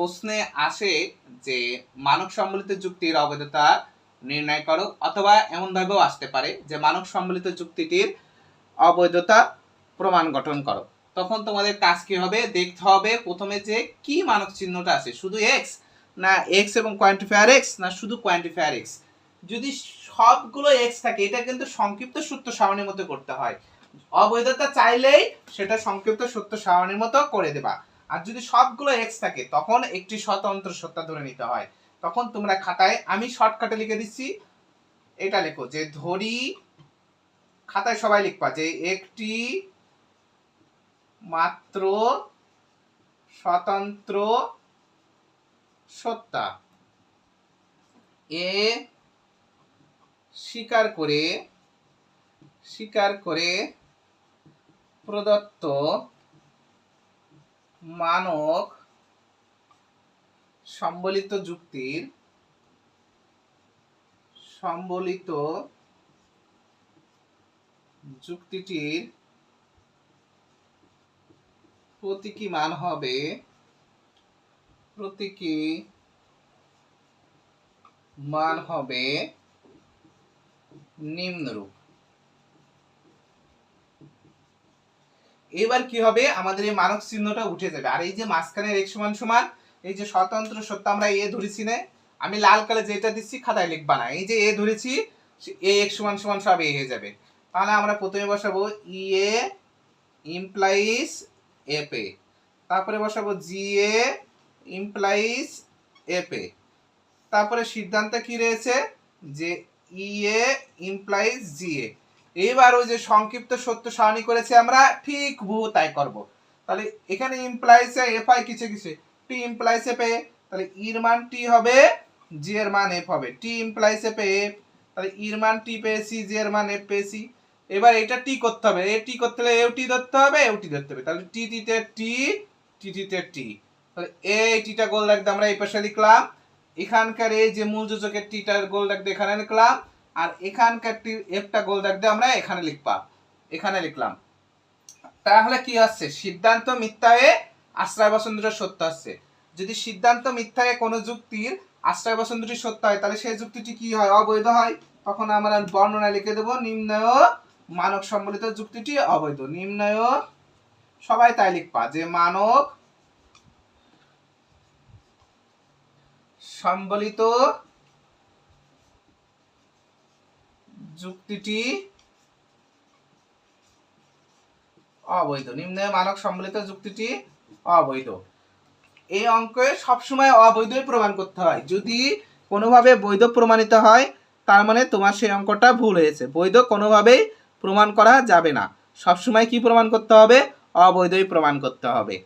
প্রশ্নে আসে যে মানব সম্বলিত যুক্তির অবৈধতা নির্ণয় করো অথবা এমনভাবেও আসতে পারে যে মানব সম্বলিত যুক্তিটির অবৈধতা প্রমাণ গঠন করো। তখন তোমাদের কাজ কি হবে? দেখতে হবে প্রথমে যে, কি মানক চিহ্নটা আছে? শুধু এক্স না এক্স এবং কোয়ান্টিফায়ার এক্স না শুধু কোয়ান্টিফায়ার এক্স যদি সবগুলো এক্স থাকে, এটা কিন্তু সংক্ষিপ্ত সূত্র সারণীর মতো করতে হয়। অবৈধতা চাইলেই সেটা সংক্ষিপ্ত সূত্র সারণীর মতো করে দেবা। আর যদি সবগুলো এক্স থাকে, তখন একটি স্বতন্ত্র সত্তা ধরে নিতে হয়। তখন তোমরা খাতায়, আমি শর্টকাটে লিখে দিচ্ছি, এটা লেখো যে ধরি, খাতায় সবাই লিখবা যে একটি মাত্র স্বতন্ত্র সত্তা এ স্বীকার করে স্বীকার করে প্রদত্ত মানক সম্বলিত যুক্তির সম্বলিত যুক্তিটির প্রতীকী মান হবে প্রতীকী মান হবে নিম্নরূপ। এবার কি হবে? আমাদের এই মানক চিহ্নটা উঠে যাবে। আর এই যে মাঝখানের এক সমান সমান, এই যে স্বতন্ত্র সত্য আমরা এ ধরেছি না, আমি লাল কালে যেটা দিচ্ছি, খাতায় লিখবা না। এই যে এ ধরেছি, এ এক সমান সমান সব এ হয়ে যাবে। তাহলে আমরা প্রথমে বসাবো ই এ ইমপ্লাইজ এফ এ তারপরে বসাবো জি এ ইমপ্লাইজ এফ এ তারপরে সিদ্ধান্ত কি রয়েছে? যে ই এ ইমপ্লাইজ জি এ এবার ওই যে সংক্ষিপ্ত সত্য সারণী করেছে আমরা, ঠিক বহু তাই করব। তাহলে এখানে ইমপ্লাইজ এফ আই কিছু কিছু টি ইমপ্লাইজ এফ এ তাহলে ইর মান টি হবে জি এর মান এফ হবে। টি ইমপ্লাইজ এফ এফ তাহলে ইর মান টি পেয়েছি জি এর মান এফ পেয়েছি। এবার এটা টি করতে হবে। এ টি করতে হলে এও টি ধরতে হবে, এও টি ধরতে হবে। তাহলে টি টিতে টি টি টিতে টি তাহলে এই টিটা গোল রাখতে আমরা এই পাশে লিখলাম। এখানকার এই যে মূল যোজকের টিটার গোল রাখতে এখানে লিখলাম। আর এখানকার একটা গোল রাখতে আমরা এখানে লিখবা। এখানে লিখলাম। তাহলে কি হচ্ছে? সিদ্ধান্ত মিথ্যায়ে আশ্রয় বসন্তর সত্য হচ্ছে। যদি সিদ্ধান্ত মিথ্যায়ে কোনো যুক্তির আশ্রয় বসন্তটি সত্য হয়, তাহলে সেই যুক্তিটি কি হয়? অবৈধ হয়। তখন আমরা বর্ণনা লিখে দেবো, নিম্নয় মানব সম্বলিত যুক্তিটি অবৈধ। নিম্নয়, সবাই তাই লিখবা যে মানব সম্বলিত যুক্তিটি অবৈধ। নিম্নে মানব সম্বলিত যুক্তিটি অবৈধ। এই অঙ্কে সবসময় অবৈধই প্রমাণ করতে হয়। যদি কোনোভাবে বৈধ প্রমাণিত হয়, তার মানে তোমার সেই অঙ্কটা ভুল হয়েছে। বৈধ কোনোভাবেই প্রমাণ করা যাবে না। সবসময় কি প্রমাণ করতে হবে? অবৈধই প্রমাণ করতে হবে।